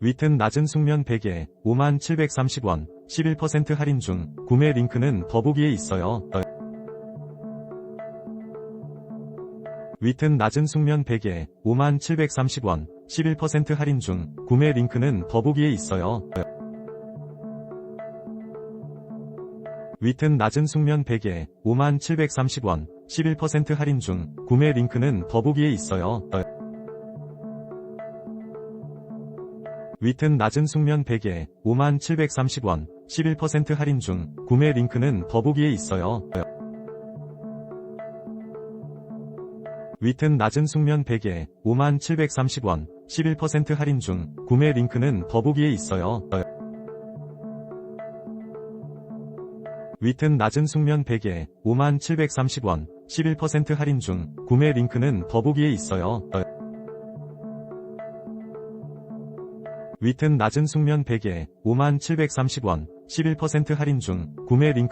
윗은 낮은 숙면 베개 5730원 11% 할인 중 구매 링크는 더보기에 있어요. 윗은 낮은 숙면 베개 5730원 11% 할인 중 구매 링크는 더보기에 있어요. 윗은 낮은 숙면 베개 5730원 11% 할인 중 구매 링크는 더보기에 있어요. 윗은 낮은 숙면 베개 5730원 11% 할인 중 구매 링크는 더보기에 있어요. 윗은 낮은 숙면 베개 5730원 11% 할인 중 구매 링크는 더보기에 있어요. 윗은 낮은 숙면 베개 5730원 11% 할인 중 구매 링크는 더보기에 있어요. 윗은 낮은 숙면 베개 5730원 11% 할인 중 구매 링크